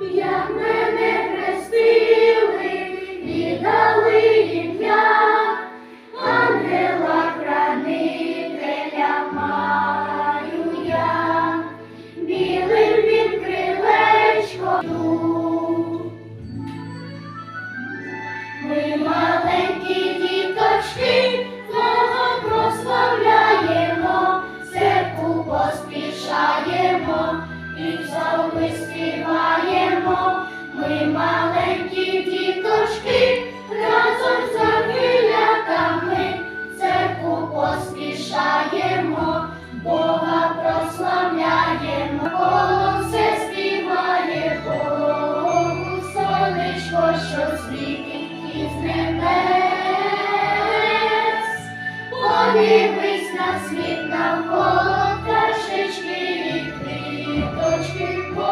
Я і псалми співаємо, ми маленькі діточки, разом з завілятами церкву поспішаємо, Бога прославляємо, Голос співає, Богу сонечко, що світить із небес. much people.